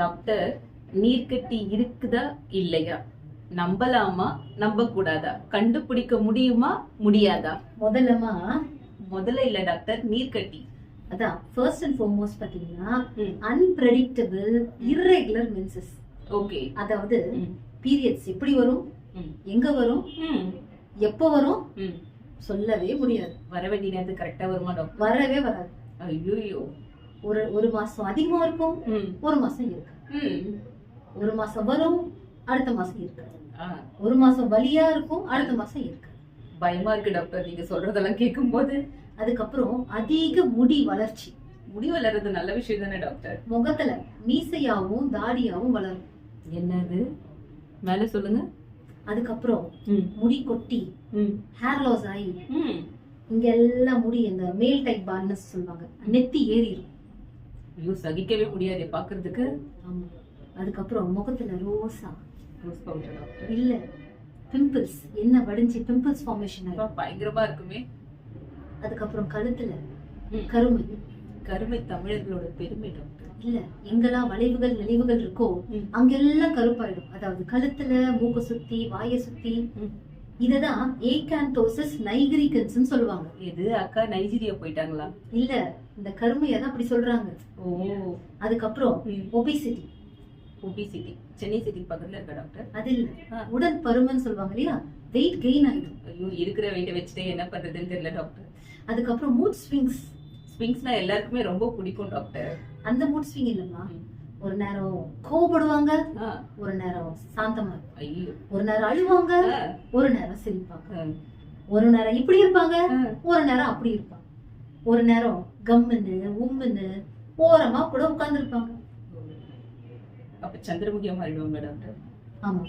Doctor நீர்க்கட்டி இருக்குதா இல்லையா? நம்பலாமா? நம்ப கூடாதா கண்டுபிடிக்க முடியுமா? முடியாதா? முதல்லமா முதல்ல இல்ல டாக்டர் நீர்க்கட்டி. அதான் ஃபர்ஸ்ட் அண்ட் ஃபார்மோஸ்ட் பாத்தீங்கன்னா. Unpredictable irregular menses okay. அதாவது பீரியட்ஸ் எப்படி வரும்? எங்க வரும்? எப்போ வரும்? சொல்லவே முடியாது. வர வேண்டிய நேரத்துக்கு கரெக்டா வருமா டாக்டர்? வரவே வராது. ஐயோ ஒரு ஒரு மாசம் அதிகமா இருக்கும் ஒரு மாசம் இருக்கு. ஒரு மாசம் வரும் அடுத்த மாசம் இருக்காது ஒரு மாசம் வலியா இருக்கும் அடுத்த மாசம் இருக்கு. பயமா இருக்கு டாக்டர். நீங்க சொல்றதெல்லாம் கேட்கும் போது அதுக்கப்புறம் அதிக முடி வளர்ச்சி. முடி வளர்றது நல்ல விஷயம் தானே டாக்டர்? முகத்துல மீசையாவும் தாடியாவும் வளரும். என்னது? மேல சொல்லுங்க. அதுக்கப்புறம் முடி கொட்டி ஹேர் லாஸ் ஆகி. இங்க எல்லாம் முடி இந்த மேல் டைப் பால்னஸ் சொல்லுவாங்க. நெத்தி ஏறிடும் ஐயோ சகிக்கவே முடியாது பாக்குறதுக்கு ஆமா. அதுக்கப்புறம் முகத்துல ரோசா. ரோஸ் பவுடர் இல்ல பிம்பிள்ஸ் என்ன வடிஞ்சு பிம்பிள்ஸ் ஃபார்மேஷன் ஆகும் பயங்கரமா இருக்குமே. அதுக்கப்புறம் கழுத்துல. கருமை. கருமை தமிழர்களோட பெருமை டாக்டர். இல்ல எங்கெல்லாம் வளைவுகள் நெளிவுகள் இருக்கோ. அங்கெல்லாம் கருப்பாயிடும். அதாவது கழுத்துல மூக்க சுத்தி வாயை சுத்தி. இததான் ஏகாந்தோசிஸ் நைகிரிகன்ஸ் சொல்லுவாங்க. இது அக்கா நைஜீரியா போயிட்டாங்களா? இல்ல இந்த கருமையை தான் அப்படி சொல்றாங்க. ஓ. அதுக்கப்புறம் ஒபிசிட்டி ஒபிசிட்டி சென்னை சிட்டி பக்கத்துல இருக்க டாக்டர் அது இல்ல. உடல் பருமன் சொல்லுவாங்க இல்லையா? வெயிட் கெயின் ஆயிடும். ஐயோ இருக்கிற வெயிட்ட வச்சுட்டு என்ன பண்றதுன்னு தெரியல டாக்டர் அதுக்கப்புறம் மூட் ஸ்விங்ஸ் ஸ்பிங்ஸ்னா எல்லாருக்குமே ரொம்ப பிடிக்கும் டாக்டர் அந்த மூட் ஸ்விங் இல்லம்மா. ஒரு நேரம் கோவப்படுவாங்க ஒரு நேரம் சாந்தமா ஒரு நேரம் அழுவாங்க ஒரு நேரம் சிரிப்பாங்க. ஒரு நேரம் இப்படி இருப்பாங்க. ஒரு நேரம் அப்படி இருப்பாங்க. ஒரு நேரம் கம்முன்னு உம்முன்னு ஓரமா கூட உட்கார்ந்து இருப்பாங்க அப்ப சந்திரமுகியா மாறிடுவாங்க டாக்டர் ஆமா.